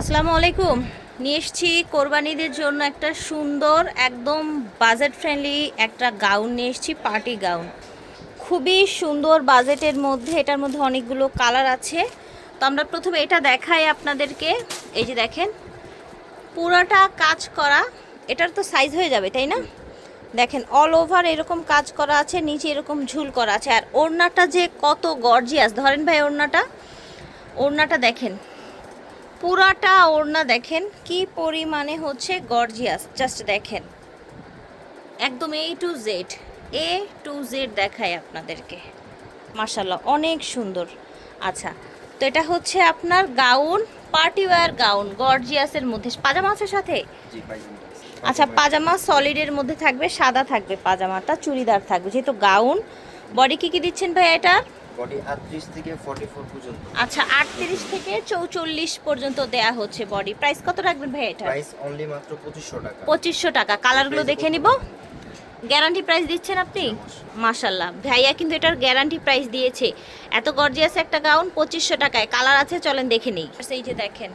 আসসালামু আলাইকুম। নিয়ে এসছি কোরবানিদের জন্য একটা সুন্দর, একদম বাজেট ফ্রেন্ডলি একটা গাউন নিয়ে এসছি পার্টি গাউন। খুবই সুন্দর বাজেটের মধ্যে, এটার মধ্যে অনেকগুলো কালার আছে। তো আমরা প্রথমে এটা দেখাই আপনাদেরকে। এই যে দেখেন, পুরাটা কাজ করা, এটার তো সাইজ হয়ে যাবে, তাই না? দেখেন অল ওভার এরকম কাজ করা আছে, নিচে এরকম ঝুল করা আছে। আর ওড়নাটা যে কত গর্জিয়াস ধরেন ভাই ওড়নাটা। ওড়নাটা দেখেন পুরাটা ওড়না দেখেন কি পরিমাণে হচ্ছে গর্জিয়াস জাস্ট দেখেন। একদম A to Z A to Z দেখায় আপনাদেরকে। মার্শাল্লাহ অনেক সুন্দর। আচ্ছা তো এটা হচ্ছে আপনার গাউন পার্টি ওয়্যার গাউন গর্জিয়াসের মধ্যে। পাজামা আছে সাথে? আচ্ছা পাজামা সলিডের মধ্যে থাকবে সাদা থাকবে পাজামাটা চুড়িদার থাকবে। যেহেতু গাউন বডি কি কি দিচ্ছেন ভাই এটা বডি 38 থেকে 44 পর্যন্ত। আচ্ছা আটত্রিশ থেকে চৌচল্লিশ পর্যন্ত দেয়া হচ্ছে বডি। প্রাইস কত রাখবেন ভাই এটা? প্রাইস অনলি মাত্র 2500 টাকা। পঁচিশশো টাকা। কালারগুলো দেখে নিব। গ্যারান্টি প্রাইস দিচ্ছেন আপনি? মাশাল্লাহ ভাইয়া কিন্তু এটার গ্যারান্টি প্রাইস দিয়েছে। এত গর্জিয়াস একটা গাউন পঁচিশশো টাকায়। কালার আছে চলেন দেখে নিই। এই যে দেখেন।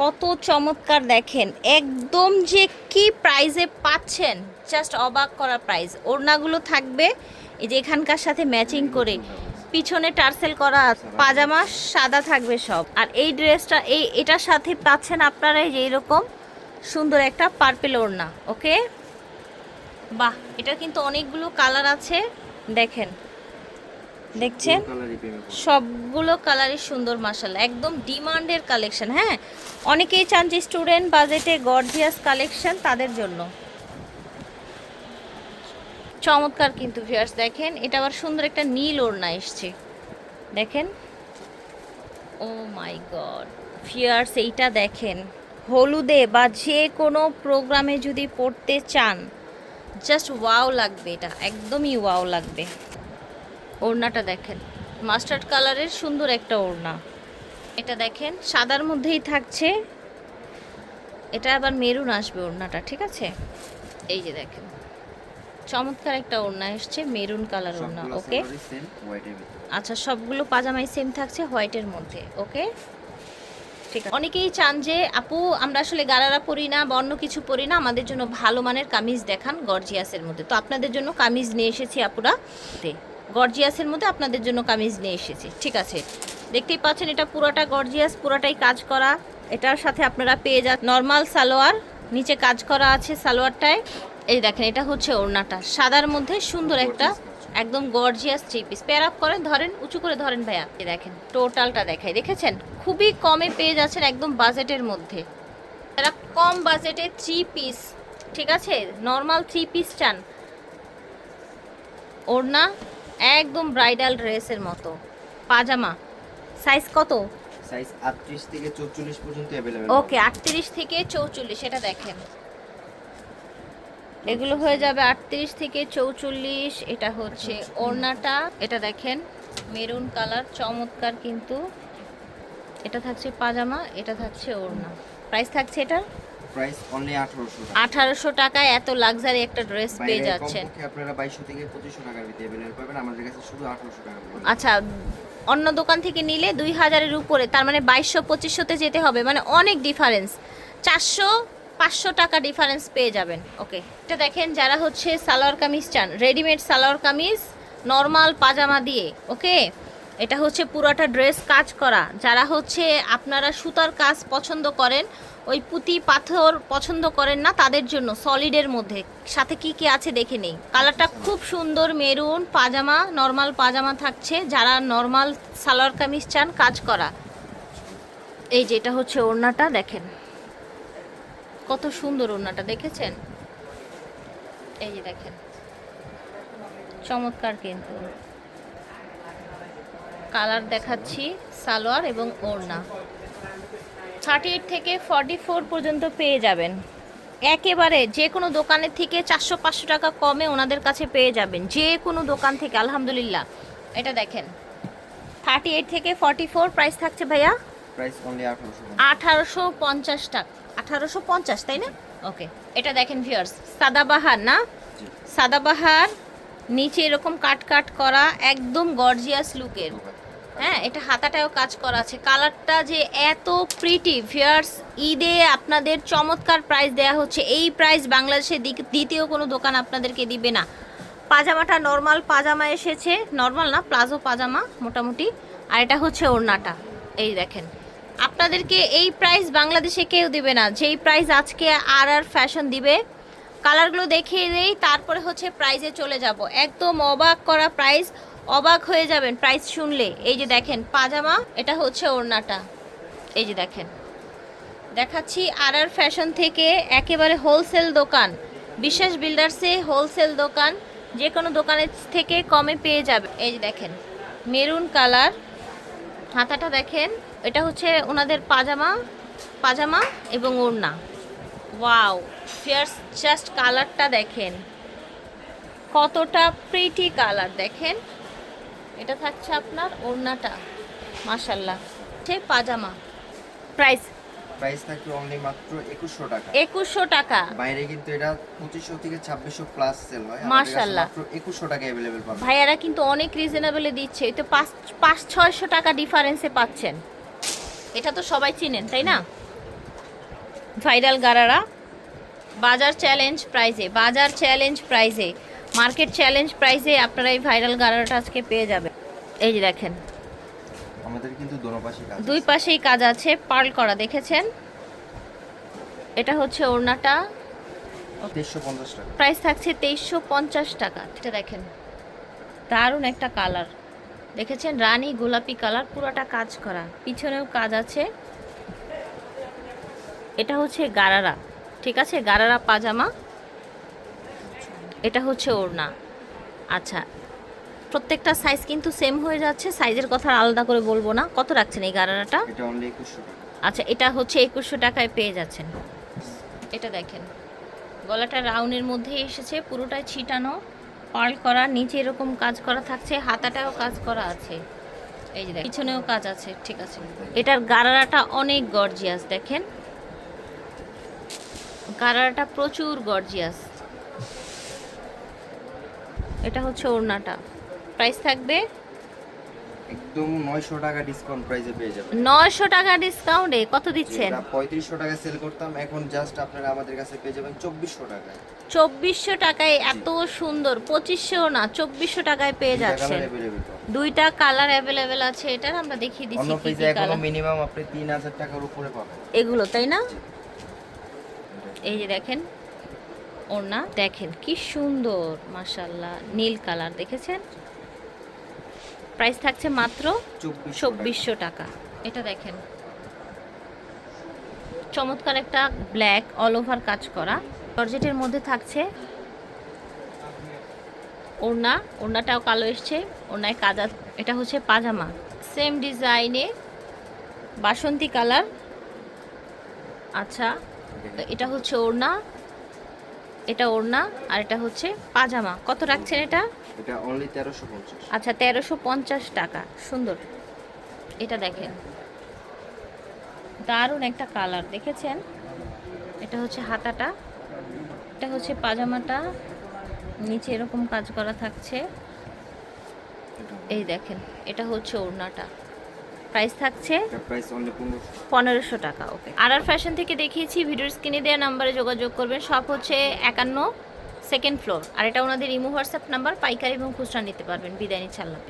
কত চমৎকার দেখেন। একদম যে কি প্রাইজে পাচ্ছেন। জাস্ট অবাক করা প্রাইস ওড়নাগুলো থাকবে। এই যে এখানকার সাথে ম্যাচিং করে পিছনে টার্সেল করা পাজামা সাদা থাকবে সব। আর এই ড্রেসটা এই এটার সাথে পাচ্ছেন আপনারা এই যে এরকম সুন্দর একটা পার্পেল ওড়না ওকে বাহ এটা কিন্তু অনেকগুলো কালার আছে দেখেন। দেখছেন। সবগুলো কালারই সুন্দর মাসাল্লাহ একদম ডিমান্ডের কালেকশন হ্যাঁ? অনেকেই চান যে স্টুডেন্ট বাজেটে গর্জিয়াস কালেকশন তাদের জন্য। চমৎকার কিন্তু ভিউয়ার্স দেখেন, এটা আবার সুন্দর একটা নীল ওড়না এসছে। দেখেন? ও মাই গড। ভিউয়ার্স এইটা দেখেন। হলুদে বা যে কোনো প্রোগ্রামে যদি পড়তে চান জাস্ট ওয়াও লাগবে এটা, একদমই ওয়াও লাগবে। ওড়নাটা দেখেন মাস্টার্ড কালারের সুন্দর একটা ওড়না। এটা দেখেন, সাদার মধ্যেই থাকছে। এটা আবার মেরুন আসবে ওড়নাটা, ঠিক আছে? এই যে দেখেন। চমৎকার একটা ওড়না এসছে মেরুন কালার ওড়না ওকে? আচ্ছা সবগুলো পাজামাই সেম থাকছে হোয়াইটের মধ্যে ওকে? ঠিক আছে। অনেকেই চান যে আপু আমরা আসলে গারারা পরি না বা অন্য কিছু পরি না আমাদের জন্য ভালো মানের কামিজ দেখান গর্জিয়াসের মধ্যে। তো আপনাদের জন্য কামিজ নিয়ে এসেছি আপুরা। গর্জিয়াসের মধ্যে আপনাদের জন্য কামিজ নিয়ে এসেছি ঠিক আছে? দেখতেই পাচ্ছেন এটা পুরোটা গর্জিয়াস পুরোটাই কাজ করা। এটার সাথে আপনারা পেয়ে যান নর্মাল সালোয়ার নিচে কাজ করা আছে সালোয়ারটায়। এই দেখেন এটা হচ্ছে ওড়নাটা সাদার মধ্যে সুন্দর একটা একদম gorgeous three piece pair up করেন ধরেন উঁচু করে ধরেন ভাইয়া এই দেখেন টোটালটা দেখাই দেখেছেন খুবই কমে পেয়ে যাচ্ছেন একদম বাজেটের মধ্যে যারা কম বাজেটে থ্রি পিস ঠিক আছে নর্মাল থ্রি পিস চান ওড়না একদম ব্রাইডাল ড্রেসের মতো পাজামা সাইজ কত সাইজ 38 থেকে 44 পর্যন্ত अवेलेबल ওকে আটত্রিশ থেকে চৌচল্লিশ এটা দেখেন এগুলো হয়ে যাবে আটত্রিশ থেকে চৌচল্লিশ এটা হচ্ছে ওড়নাটা এটা দেখেন মেরুন কালার চমৎকার কিন্তু এটা থাকছে পাজামা এটা থাকছে ওড়না প্রাইস থাকছে এটার প্রাইস অনলি 1800 টাকা আঠারোশো টাকায় এত লাক্সারি একটা ড্রেস পেয়ে বাইরে যাচ্ছেন কমপক্ষে আপনারা 2200 থেকে 2500 টাকার ভিতরে अवेलेबल পাবেন আমাদের কাছে শুধু 1800 টাকা করে আচ্ছা অন্য দোকান থেকে নিলে দুই হাজারের উপরে তার মানে বাইশশো পঁচিশশোতে যেতে হবে মানে অনেক ডিফারেন্স চারশো পাঁচশো টাকা ডিফারেন্স পেয়ে যাবেন। ওকে এটা দেখেন যারা হচ্ছে সালোয়ার কামিজ চান রেডিমেড সালোয়ার কামিজ নর্মাল পাজামা দিয়ে ওকে এটা হচ্ছে পুরোটা ড্রেস কাজ করা। যারা হচ্ছে আপনারা সুতার কাজ পছন্দ করেন, ওই পুঁতি পাথর পছন্দ করেন না, তাদের জন্য সলিডের মধ্যে। সাথে কি কি আছে দেখে নেই। কালারটা খুব সুন্দর মেরুন পাজামা নর্মাল পাজামা থাকছে। যারা নর্মাল সালোয়ার কামিজ চান, কাজ করা। এই যে এটা হচ্ছে ওড়নাটা, দেখেন। কত সুন্দর ওড়নাটা, দেখেছেন? এই যে দেখেন। চমৎকার কিন্তু। কালার দেখাচ্ছি, সালোয়ার এবং ওড়না। থার্টি এইট থেকে ফর্টি ফোর পর্যন্ত পেয়ে যাবেন। একেবারে যে কোনো দোকানের থেকে চারশো, পাঁচশো টাকা কমে ওনাদের কাছে পেয়ে যাবেন। যে কোনো দোকান থেকে, আলহামদুলিল্লাহ। এটা দেখেন। থার্টি এইট থেকে ফর্টি ফোর প্রাইস থাকছে ভাইয়া। প্রাইস অনলি 1800 টাকা আঠারোশো পঞ্চাশ টাকা। আঠারোশো পঞ্চাশ তাই না? ওকে এটা দেখেন ভিউয়ার্স সাদাবাহার না? সাদাবাহার নিচে এরকম কাট কাট করা একদম গর্জিয়াস লুকের হ্যাঁ এটা হাতাটাও কাজ করা আছে। কালারটা যে এত প্রিটি ফিয়ার্স ঈদে আপনাদের চমৎকার প্রাইস দেয়া হচ্ছে। এই প্রাইস বাংলাদেশে দ্বিতীয় কোনো দোকান আপনাদেরকে দিবে না। পাজামাটা নর্মাল পাজামা এসেছে। নর্মাল না প্লাজো পাজামা মোটামুটি। আর এটা হচ্ছে ওড়নাটা। এই দেখেন। আপনাদেরকে এই প্রাইস বাংলাদেশে কেউ দিবে না। যেই প্রাইস আজকে আর আর ফ্যাশন দিবে কালারগুলো দেখিয়ে দেই, তারপরে হচ্ছে প্রাইজে চলে যাব। একদম অবাক করা প্রাইস অবাক হয়ে যাবেন প্রাইস শুনলে। এই যে দেখেন, পাজামা, এটা হচ্ছে ওড়নাটা। এই যে দেখেন, দেখাচ্ছি আর আর ফ্যাশন থেকে একেবারে হোলসেল দোকান। বিশ্বাস বিল্ডার্সে হোলসেল দোকান, যে কোনো দোকানের থেকে কমে পেয়ে যাবে। এই যে দেখেন মেরুন কালার হাতাটা দেখেন এটা হচ্ছে ওনাদের পাজামা পাজামা এবং ওড়না। ওয়াও ফিয়ার্স জাস্ট কালারটা দেখেন। কতটা প্রিটি কালার দেখেন। এটা থাকছে আপনার ওড়নাটা মাশাল্লাহ হচ্ছে পাজামা। প্রাইস প্রাইস থাকবে অনলি মাত্র একুশশো টাকা। একুশশো টাকা। বাইরে কিন্তু এটা থেকে ছাব্বিশশো প্লাস সেল হয়। মাশাআল্লাহ। মাত্র একুশশো টাকা পাবেন। ভাইয়ারা কিন্তু অনেক রিজনেবলে দিচ্ছে। এই তো পাঁচ পাঁচ ছয়শো টাকা ডিফারেন্সে পাচ্ছেন। এটা তো সবাই চিনেন তাই না? ভাইরাল গারারা বাজার চ্যালেঞ্জ প্রাইজে বাজার চ্যালেঞ্জ প্রাইজে মার্কেট চ্যালেঞ্জ প্রাইজে আপনারা এই ভাইরাল গারারাটা আজকে পেয়ে যাবেন। এই যে দেখেন। আমাদের কিন্তু দোনো পাশে কাজ দুই পাশেই কাজ আছে পার্ল করা দেখেছেন? এটা হচ্ছে ওড়নাটা। প্রাইস থাকছে তেইশশো পঞ্চাশ টাকা। এটা দেখেন। দারুণ একটা কালার দেখেছেন রানী গোলাপি কালার পুরোটা কাজ করা। পিছনেও কাজ আছে। এটা হচ্ছে গারারা ঠিক আছে? গারারা পাজামা। এটা হচ্ছে ওড়না। আচ্ছা প্রত্যেকটা সাইজ কিন্তু সেম হয়ে যাচ্ছে। সাইজের কথা আলাদা করে বলব না। কত রাখছেন এই গারারাটা? আচ্ছা এটা হচ্ছে একুশশো টাকায় পেয়ে যাচ্ছেন। এটা দেখেন গলাটা রাউনের মধ্যে এসেছে পুরোটাই ছিটানো। পার্ল করা, নিচে এরকম কাজ করা থাকছে, হাতাটাও কাজ করা আছে। এই যে পিছনেও কাজ আছে, ঠিক আছে। এটার গারারাটা অনেক গর্জিয়াস দেখেন। গারারাটা প্রচুর গর্জিয়াস এটা হচ্ছে ওড়নাটা। প্রাইস থাকবে একদম নয়শো টাকা ডিসকাউন্ট প্রাইসে পেয়ে যাবেন। নয়শো টাকা ডিসকাউন্টে কত দিচ্ছেন? পঁয়ত্রিশশো টাকা সেল করতাম এখন জাস্ট আপনারা আমাদের কাছে পেয়ে যাবেন চব্বিশশো টাকায়। চব্বিশশো টাকায় এত সুন্দর পঁচিশশো না চব্বিশশো টাকায় পেয়ে যাচ্ছেন। দুইটা কালার অ্যাভেলেবেল আছে এটার আমরা দেখিয়ে দিচ্ছি কি পেজে কি কালার মিনিমাম আপনি তিন হাজার টাকার উপরে পাবেন। এগুলো তাই না? এই যে দেখেন ওড়না দেখেন কি সুন্দর মাশাল্লাহ নীল কালার দেখেছেন? প্রাইস থাকছে মাত্র চব্বিশশো টাকা। এটা দেখেন। চমৎকার একটা ব্ল্যাক অল ওভার কাজ করা। জর্জেটের মধ্যে থাকছে ওড়না। ওড়নাটাও কালো এসছে। ওড়নায় কাজা এটা হচ্ছে পাজামা। সেম ডিজাইনে বাসন্তী কালার। আচ্ছা এটা হচ্ছে ওড়না। এটা ওড়না আর এটা হচ্ছে পাজামা। কত রাখছেন এটা? এটা অনলি তেরোশো পঞ্চাশ। আচ্ছা তেরোশো পঞ্চাশ টাকা। সুন্দর। এটা দেখেন। দারুণ একটা কালার দেখেছেন? এটা হচ্ছে হাতাটা এটা হচ্ছে পাজামাটা। নিচে এরকম কাজ করা থাকছে। এই দেখেন এটা হচ্ছে ওড়নাটা। প্রাইস থাকছে পনেরোশো টাকা ওকে আর আর ফ্যাশন থেকে দেখিয়েছি ভিডিওর স্ক্রিনে দেওয়া নাম্বারে যোগাযোগ করবেন। সব হচ্ছে একান্ন সেকেন্ড ফ্লোর আর এটা ওনাদের ইমো হোয়াটসঅ্যাপ নাম্বার পাইকারি এবং খুচরা নিতে পারবেন। বিদায় নিচ্ছে আল্লাহ